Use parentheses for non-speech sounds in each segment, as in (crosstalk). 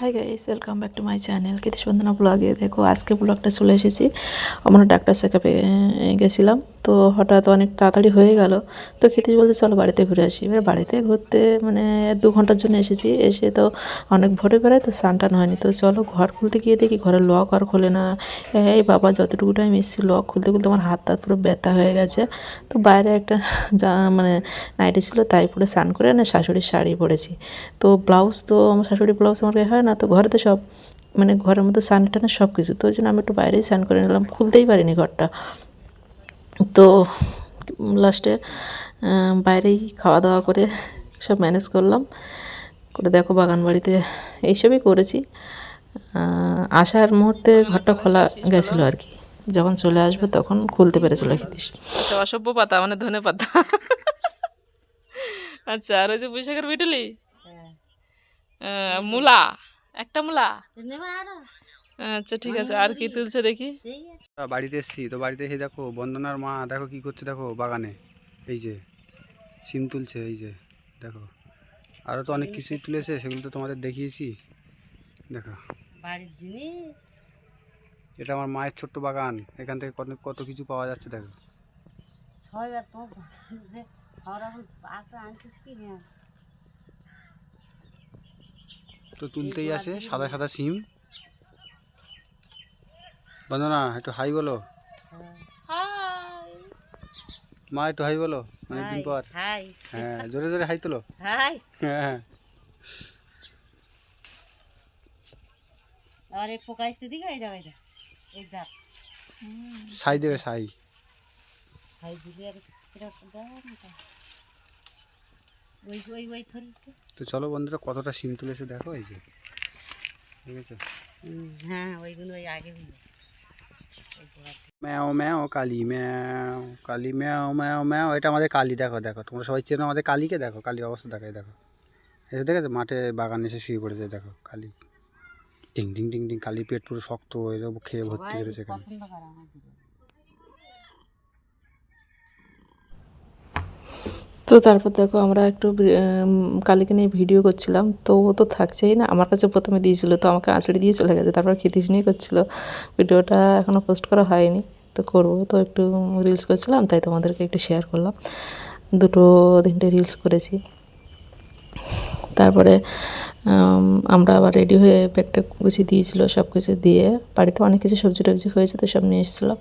Hi guys welcome back to my channel Kriti Bandana ব্লগে দেখো, আজকে ব্লগটা চলে এসেছি। আমরা ডাক্তার চেকআপে গেছিলাম। তো হঠাৎ অনেক তাড়াতাড়ি হয়ে গেল। তো ক্ষিতিশ বলতে চলো বাড়িতে ঘুরে আসি। এবার বাড়িতে ঘুরতে মানে দু ঘণ্টার জন্য এসেছি। এসে তো অনেক ভোরে বেড়ায়, তো স্নান টান হয়নি। তো চলো ঘর খুলতে গিয়ে দেখি, ঘরের লক আর খোলে না। এই বাবা যতটুকু টাইম এসেছি লক খুলতে খুলতে আমার হাত হাত পুরো ব্যথা হয়ে গেছে। তো বাইরে একটা (laughs) যা মানে নাইটি ছিল, তাই পরে স্নান করে না শাশুড়ির শাড়ি পরেছি। তো ব্লাউজ তো, আমার শাশুড়ির ব্লাউজ আমার হয় না, তো ঘরে তো সব মানে ঘরের মধ্যে স্নান টানে সব কিছু তো ওই জন্য আমি একটু বাইরেই স্নান করে নিলাম। খুলতেই পারিনি ঘরটা। তো লাস্টে বাইরেই খাওয়া দাওয়া করে সব ম্যানেজ করলাম। করে দেখো বাগান বাড়িতে এইসবই করেছি। আসার মুহূর্তে ঘরটা খোলা গেছিল আর কি। যখন চলে আসবে তখন খুলতে পেরেছিল খিতিস আচ্ছা অসভ্য পাতা মানে ধনে পাতা। আচ্ছা আর ওই যে বৈশাখের বিটুলি আহ, মূলা একটা মূলা? আচ্ছা ঠিক আছে আর কি তুলছে দেখি। বাড়িতে এসছি তো বাড়িতে এসে দেখো বন্দনার মা দেখো কি করছে দেখো বাগানে। এই যে সিম তুলছে এই যে দেখো। আরও তো অনেক কিছুই তুলেছে সেগুলো তো তোমাদের দেখিয়েছি। দেখো। এটা আমার মায়ের ছোট্ট বাগান এখান থেকে কত কত কিছু পাওয়া যাচ্ছে দেখো। তো তুলতেই আসে সাদা সাদা সিম। বন্দনা একটু হাই বলো। মা একটু হাই বলো অনেকদিন পর। হাই। হ্যাঁ জোরে জোরে হাই তোলো। হাই। হ্যাঁ। আর এই পোকা আসতে দিকে এই যাবে এই যা সাই দেবে সাই। দিলে আর। ওই ওই ওই থরিতে তো চলো বন্ধুরা কতটা সিম তুলেছে দেখো এই যে। ঠিক আছে? হ্যাঁ ওইগুলো ওই আগে। ম্যাও ম্যাও কালি ম্যাও কালি ম্যাও ম্যাও ম্যাও। এটা আমাদের কালি দেখো দেখো। তোমরা সবাই চেনো আমাদের কালীকে? দেখো কালী অবস্থা দেখাই দেখো। এসে দেখেছ? মাঠে বাগান এসে শুয়ে পড়েছে দেখো কালী। টিং টিং টিং টিং কালির পেট পুরো শক্ত হয়ে যাব খেয়ে ভর্তি করেছে এখানে পছন্দ করে আমার দিকে। তো তারপর দেখো আমরা একটু কালীকে নিয়ে ভিডিও করছিলাম। তো ও তো থাকছেই না। আমার কাছে প্রথমে দিয়েছিল, তো আমাকে আঁচড়ে দিয়ে চলে গেছে। তারপর খিতিস নিয়ে করছিল। ভিডিওটা এখনও পোস্ট করা হয়নি। তো করব। তো একটু রিলস করছিলাম, তাই তোমাদেরকে একটু শেয়ার করলাম। দুটো তিনটে রিলস করেছি। তারপরে আমরা আবার রেডি হয়ে ব্যাগটা গুছিয়ে দিয়েছিল সব কিছু দিয়ে। বাড়িতে অনেক কিছু সবজি টবজি হয়েছে তো সব নিয়ে এসেছিলাম।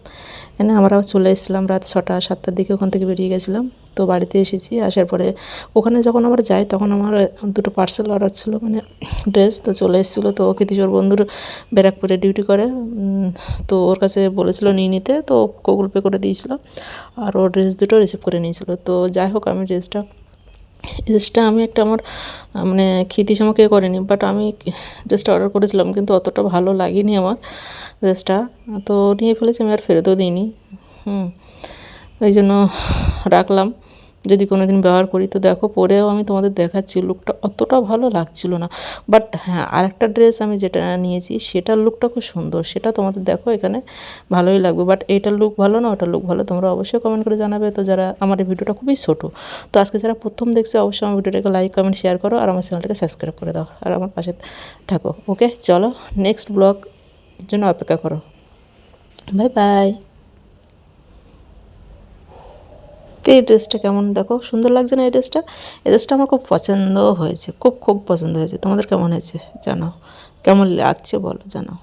এনে আমরা চলে এসেছিলাম রাত ছটা, সাতটার দিকে ওখান থেকে বেরিয়ে গেছিলাম। তো বাড়িতে এসেছি, আসার পরে ওখানে যখন আবার যাই তখন আমার দুটো পার্সেল অর্ডার ছিল মানে ড্রেস তো চলে এসেছিল। তো কৃতিশোর বন্ধুর ব্যারাকপুরে ডিউটি করে। তো ওর কাছে বলেছিল নিয়ে নিতে, তো গুগল পে করে দিয়েছিল। আর ও ড্রেস দুটো রিসিভ করে নিয়েছিল। তো যাই হোক আমি ড্রেসটা ড্রেসটা আমি একটা আমার মানে ক্ষিতিস আমাকে করেনি বাট আমি ড্রেসটা অর্ডার করেছিলাম, কিন্তু অতটা ভালো লাগেনি আমার ড্রেসটা তো নিয়ে ফেলেছি, আমি আর ফেরতও দিইনি। হুম, ওই জন্য রাখলাম। যদি কোনো দিন ব্যবহার করি, তো দেখো পরেও আমি তোমাদের দেখাচ্ছি লুকটা অতটা ভালো লাগছিল না। বাট হ্যাঁ আরেকটা ড্রেস আমি যেটা নিয়েছি, সেটার লুকটা খুব সুন্দর। সেটা তোমাদের দেখো এখানে ভালোই লাগবে। বাট এইটার লুক ভালো না ওটার লুক ভালো, তোমরা অবশ্যই কমেন্ট করে জানাবে। তো যারা আমার এই ভিডিওটা খুবই ছোটো, তো আজকে যারা প্রথম দেখছ, অবশ্যই আমার ভিডিওটাকে লাইক কমেন্ট শেয়ার করো আর আমার চ্যানেলটাকে সাবস্ক্রাইব করে দাও। আর আমার পাশে থাকো ওকে চলো নেক্সট ব্লগ জন্য অপেক্ষা করো। বাই বাই তো এই ড্রেসটা কেমন? দেখো, সুন্দর লাগছে না এই ড্রেসটা? এই ড্রেসটা আমার খুব পছন্দ হয়েছে, খুব খুব পছন্দ হয়েছে। তোমাদের কেমন হয়েছে জানাও। কেমন লাগছে বলো, জানাও।